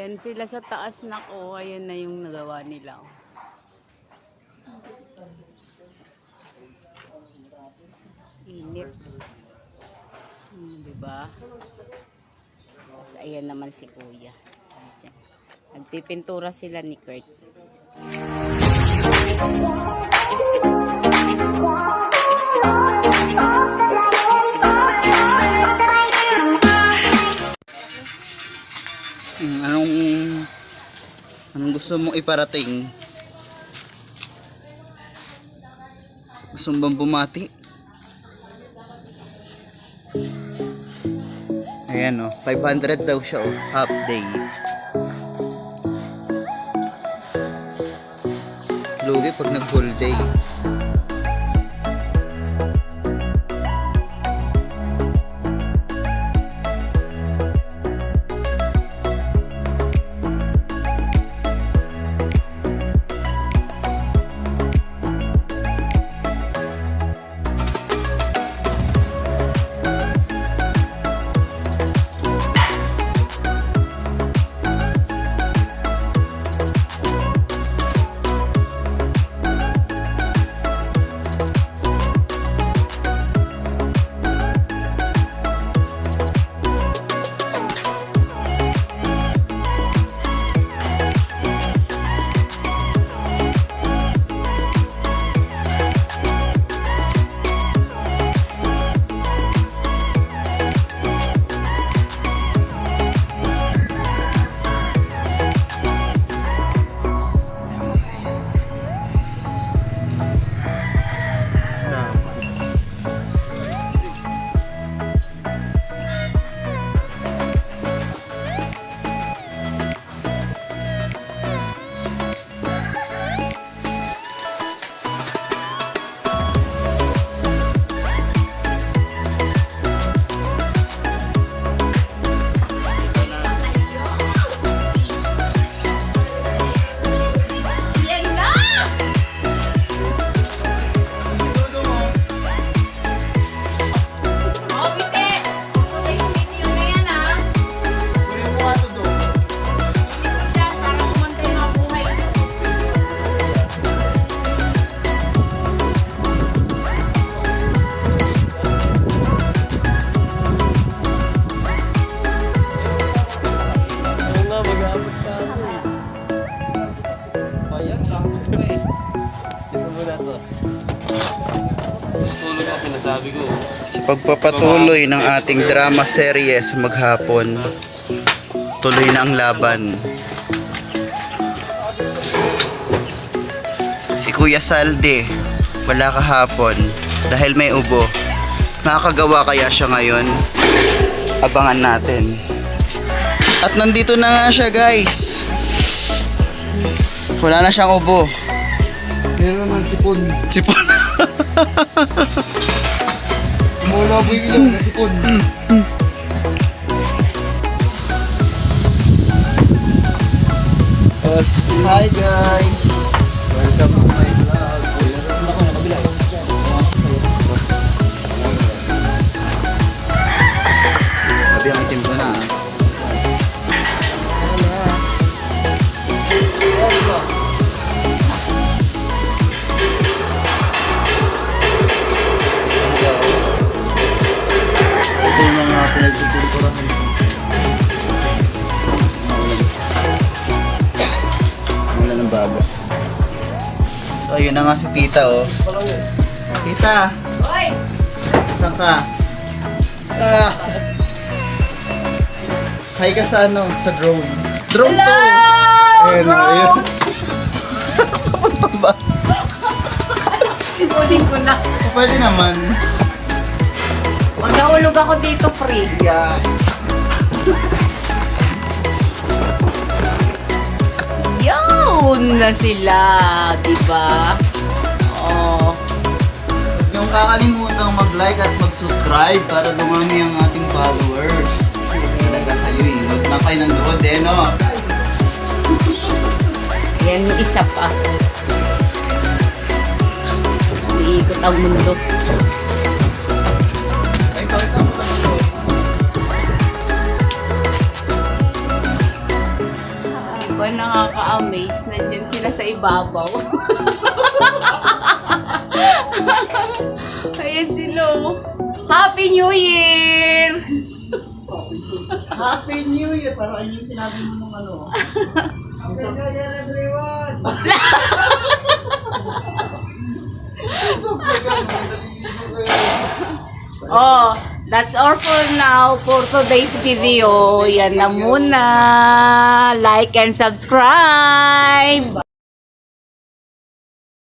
Ayan sila sa taas na ko. Ayan na yung nagawa nila. Init. Hmm, diba? Tapos ayan naman si kuya. Nagpipintura sila ni Kurt. Hmm, anong gusto mong iparating? Gusto mo bang bumati? Ayan oh, 500 daw siya oh, half day. Lugi pag nag full day. Sa pagpapatuloy ng ating drama series maghapon, tuloy na ang laban. Si Kuya Salde, wala kahapon dahil may ubo. Makakagawa kaya siya ngayon? Abangan natin. At nandito na nga siya guys. Wala na siyang ubo. Meron ng sipon. Sipon. Mula mo yung ilaw na sipon. Hi guys. So, ayun na nga si tita, oh. Tita, Hoy! saan ka? Ah. Hi ka sa ano? Sa drone. Drone to! Ayun, ayun. Papunta ba? Sinuling ko na. Pwede naman. Pag nahulog ako dito, free. Yeah. Yun na sila, di ba? Oh. Huwag niyong kakalimutan mag-like at mag-subscribe para dumami ang ating followers. Talaga kayo eh. Huwag na kayo nanood eh, no? Yan yung isa pa. Umiikot ang mundo. Nakaka-amaze. Nandyan sila sa ibabaw. Ayan sila. Happy New Year! Happy New Year! Parang yung sinabi mo nung ano. Happy New Year, everyone! Oh, that's all for now for today's video. Yan na muna. Like and subscribe.